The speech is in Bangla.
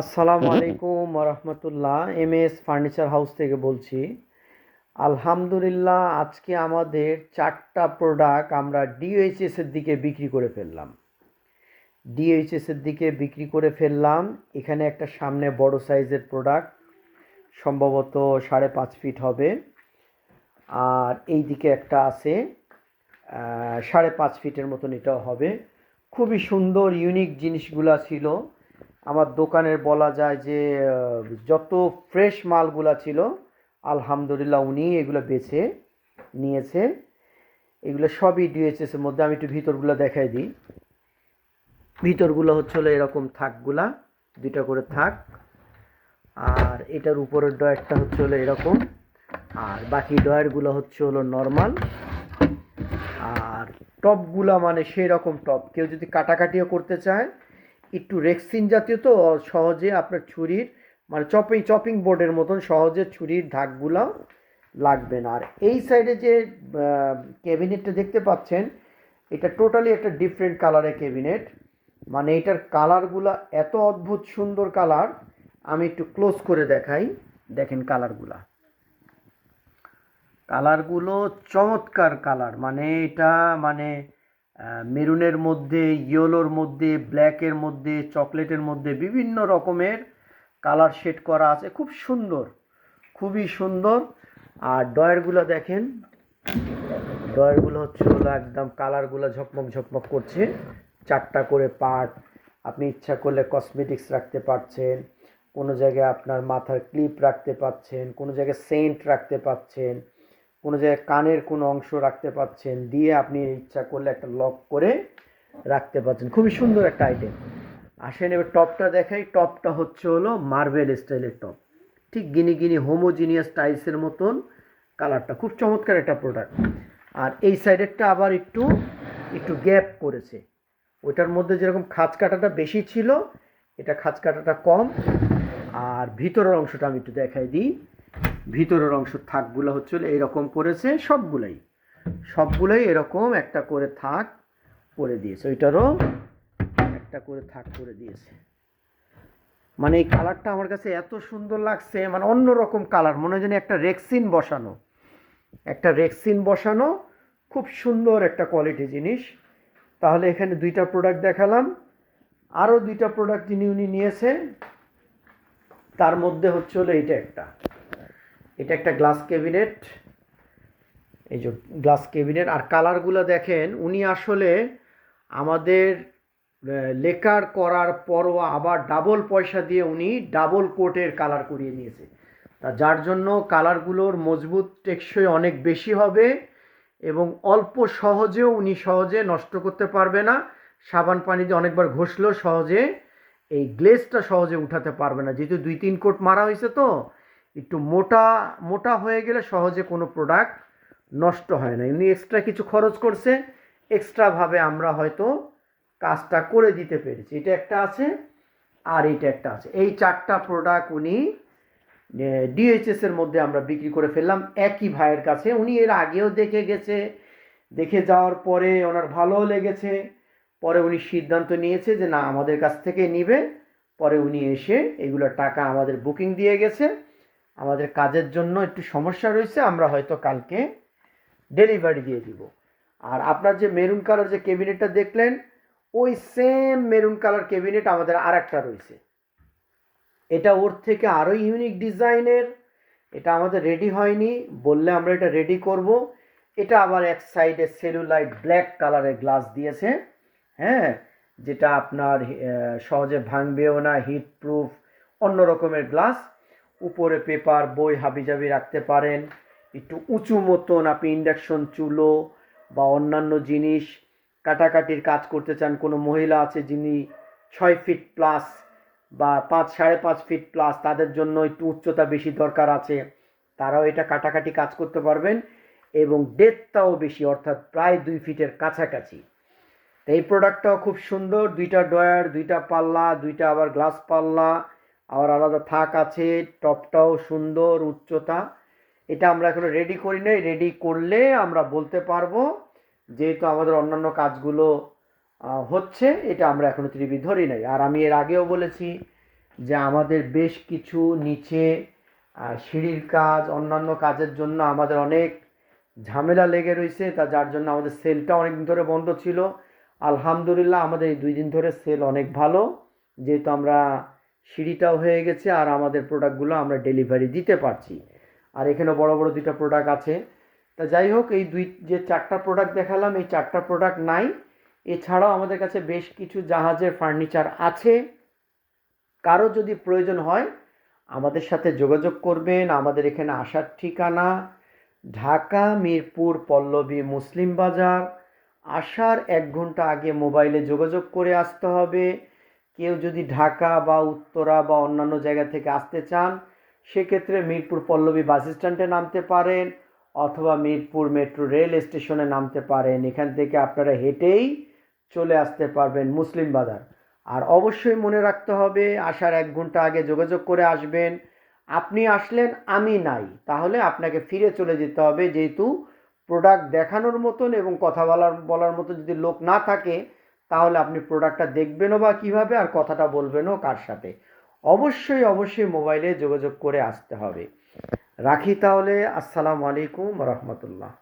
আসসালামু আলাইকুম রহমতুল্লাহ এম এস ফার্নিচার হাউস থেকে বলছি। আলহামদুলিল্লাহ আজকে আমাদের চারটা প্রোডাক্ট আমরা ডিএইচএস এর দিকে বিক্রি করে ফেললাম। ডিএইচএস এর দিকে বিক্রি করে ফেললাম। এখানে একটা সামনে বড় সাইজের প্রোডাক্ট সম্ভবত সাড়ে পাঁচ ফিট হবে। আর এই দিকে একটা আছে সাড়ে পাঁচ ফিটের মতন এটাও হবে। খুবই সুন্দর ইউনিক জিনিসগুলা ছিল। আমার দোকানের বলা যায় যে যত ফ্রেশ মালগুলা ছিল, আলহামদুলিল্লাহ উনি এগুলো বেছে নিয়েছে। এগুলো সবই ডিএচএস এর মধ্যে, আমি একটু ভিতরগুলো দেখাই দিই। ভিতরগুলো হচ্ছে এরকম থাকগুলা, দুইটা করে থাক। আর এটার উপরের ডয়ারটা হচ্ছে হলো এরকম। আর বাকি ডয়ারগুলো হচ্ছে হলো নর্মাল। আর টপগুলা মানে সেই রকম টপ। কেউ যদি কাটাকাটিও করতে চায় একটু রেক্সিন জাতীয় তো, সহজে আপনার ছুরির মানে চপিং চপিং বোর্ডের মতন সহজে ছুরির ধাকগুলো লাগবে না। আর এই সাইডে যে ক্যাবিনেটটা দেখতে পাচ্ছেন, এটা টোটালি একটা ডিফারেন্ট কালারের ক্যাবিনেট মানে এটার কালারগুলা এত অদ্ভুত সুন্দর কালার আমি একটু ক্লোজ করে দেখাই। দেখেন কালারগুলা কালারগুলো চমৎকার কালার মানে এটা মানে মেরুনের মধ্যে, ইয়েলোর মধ্যে, ব্ল্যাকের মধ্যে, চকলেটের মধ্যে বিভিন্ন রকমের কালার শেড করা আছে। খুব সুন্দর, খুবই সুন্দর। আর ডয়ারগুলো দেখেন ডয়ারগুলো হচ্ছে হলো একদম কালারগুলো ঝকমক ঝকমক করছে। চারটা করে পার্ট, আপনি ইচ্ছা করলে কসমেটিক্স রাখতে পারছেন, কোনো জায়গায় আপনার মাথার ক্লিপ রাখতে পাচ্ছেন কোনো জায়গায় সেন্ট রাখতে পাচ্ছেন কোনো জায়গায় কানের কোনো অংশ রাখতে পাচ্ছেন, দিয়ে আপনি ইচ্ছা করলে একটা লক করে রাখতে পাচ্ছেন। খুবই সুন্দর একটা আইটেম আসেন, এবার টপটা দেখাই। টপটা হচ্ছে হলো মার্বেল স্টাইলের টপ। ঠিক গিনি গিনি হোমোজিনিয়াস টাইলসের মতন কালারটা। খুব চমৎকার একটা প্রোডাক্ট আর এই সাইডেরটা আবার একটু একটু গ্যাপ করেছে। ওইটার মধ্যে যেরকম খাঁচ কাটাটা বেশি ছিল, এটা খাঁচ কাটাটা কম। আর ভিতরের অংশটা আমি একটু দেখাই দিই। ভিতরের অংশ থাকগুলো হচ্ছে এরকম করেছে সবগুলাই। সবগুলাই এরকম একটা করে থাক করে দিয়েছে। ওইটারও একটা করে থাক করে দিয়েছে। মানে এই কালারটা আমার কাছে এত সুন্দর লাগছে মানে অন্য রকম কালার, মনে হয় একটা রেক্সিন বসানো। একটা রেক্সিন বসানো, খুব সুন্দর একটা কোয়ালিটি জিনিস। তাহলে এখানে দুইটা প্রোডাক্ট দেখালাম। আরও দুইটা প্রোডাক্ট যিনি উনি নিয়েছে, তার মধ্যে হচ্ছে হলো এইটা একটা। এটা একটা গ্লাস ক্যাবিনেট এই যে গ্লাস ক্যাবিনেট আর কালারগুলো দেখেন, উনি আসলে আমাদের লেকার করার পরও আবার ডাবল পয়সা দিয়ে উনি ডাবল কোটের কালার করিয়ে নিয়েছে। তা যার জন্য কালারগুলোর মজবুত টেকসই অনেক বেশি হবে এবং অল্প সহজেও উনি সহজে নষ্ট করতে পারবে না। সাবান পানি দিয়ে অনেকবার ঘষলেও সহজে এই গ্লেজটা সহজে উঠাতে পারবে না। যেহেতু দুই তিন কোট মারা হয়েছে তো একটু মোটা মোটা হয়ে গেলে সহজে কোনো প্রোডাক্ট নষ্ট হয় না। এমনি এক্সট্রা কিছু খরচ করছে এক্সট্রাভাবে আমরা হয়তো কাজটা করে দিতে পেরেছি। এটা একটা আছে আর এইটা একটা আছে। এই চারটা প্রোডাক্ট উনি ডিএইচএসের মধ্যে আমরা বিক্রি করে ফেললাম। একই ভাইয়ের কাছে। উনি এর আগেও দেখে গেছে। দেখে যাওয়ার পরে ওনার ভালোও লেগেছে। পরে উনি সিদ্ধান্ত নিয়েছে যে না, আমাদের কাছ থেকে নিবে। পরে উনি এসে এগুলোর টাকা আমাদের বুকিং দিয়ে গেছে। আমাদের কাজের জন্য একটু সমস্যা রয়েছে, আমরা হয়তো কালকে ডেলিভারি দিয়ে দিব। আর আপনার যে মেরুন কালার যে ক্যাবিনেটটা দেখলেন, ওই সেম মেরুন কালার ক্যাবিনেট আমাদের আর একটা রয়েছে। এটা ওর থেকে আরও ইউনিক ডিজাইনের এটা আমাদের রেডি হয়নি, বললে আমরা এটা রেডি করব। এটা আবার এক সাইডে সেলুলাইট ব্ল্যাক কালারের গ্লাস দিয়েছে হ্যাঁ যেটা আপনার সহজে ভাঙবেও না হিট প্রুফ অন্য রকমের গ্লাস উপরে পেপার, বই হাবিজাবি রাখতে পারেন। একটু উঁচু মতন আপনি ইন্ডাকশন চুলো বা অন্যান্য জিনিস, কাটাকাটির কাজ করতে চান, কোনো মহিলা আছে যিনি ছয় ফিট প্লাস বা পাঁচ, সাড়ে পাঁচ ফিট প্লাস তাদের জন্য একটু উচ্চতা বেশি দরকার আছে, তারাও এটা কাটাকাটি কাজ করতে পারবেন এবং ডেথটাও বেশি, অর্থাৎ প্রায় দুই ফিটের কাছাকাছি। এই প্রোডাক্টটাও খুব সুন্দর, দুইটা ডয়ার দুইটা পাল্লা, দুইটা আবার গ্লাস পাল্লা আবার আলাদা থাক আছে, টপটাও সুন্দর, উচ্চতা। এটা আমরা এখনও রেডি করি নাই। রেডি করলে আমরা বলতে পারব যেহেতু আমাদের অন্যান্য কাজগুলো হচ্ছে, এটা আমরা এখনও ত্রিবি ধরি নাই। আর আমি এর আগেও বলেছি যে আমাদের বেশ কিছু নিচে সিঁড়ির কাজ, অন্যান্য কাজের জন্য আমাদের অনেক ঝামেলা লেগে রয়েছে তা যার জন্য আমাদের সেলটা অনেক দিন ধরে বন্ধ ছিল। আলহামদুলিল্লাহ, আমাদের এই দুই দিন ধরে সেল অনেক ভালো। যেহেতু আমরা সিঁড়িটাও হয়ে গেছে আর আমাদের প্রোডাক্টগুলো আমরা ডেলিভারি দিতে পারছি। আর এখানে বড় বড় দুইটা প্রোডাক্ট আছে। তা যাই হোক, এই দুই, যে চারটা প্রোডাক্ট দেখালাম, এই চারটা প্রোডাক্ট নাই। এছাড়াও আমাদের কাছে বেশ কিছু জাহাজের ফার্নিচার আছে। কারও যদি প্রয়োজন হয়, আমাদের সাথে যোগাযোগ করবেন। আমাদের এখানে আসার ঠিকানা ঢাকা, মিরপুর, পল্লবী মুসলিম বাজার। আসার এক ঘণ্টা আগে মোবাইলে যোগাযোগ করে আসতে হবে। কেউ যদি ঢাকা বা উত্তরা বা অন্যান্য জায়গা থেকে আসতে চান, সেক্ষেত্রে মিরপুর পল্লবী বাস স্ট্যান্ডে নামতে পারেন অথবা মিরপুর মেট্রো রেল স্টেশনে নামতে পারেন। এখান থেকে আপনারা হেঁটেই চলে আসতে পারবেন মুসলিম বাজার। আর অবশ্যই মনে রাখতে হবে, আসার এক ঘণ্টা আগে যোগাযোগ করে আসবেন। আপনি আসলেন, আমি নাই। তাহলে আপনাকে ফিরে চলে যেতে হবে, যেহেতু প্রোডাক্ট দেখানোর মতন এবং কথা বলার বলার মতো যদি লোক না থাকে তাহলে আপনি প্রোডাক্টটা দেখবেনও বা কীভাবে আর কথাটা বলবেনও কার সাথে? অবশ্যই অবশ্যই মোবাইলে যোগাযোগ করে আসতে হবে। রাখি তাহলে, আসসালামু আলাইকুম রহমতুল্লাহ।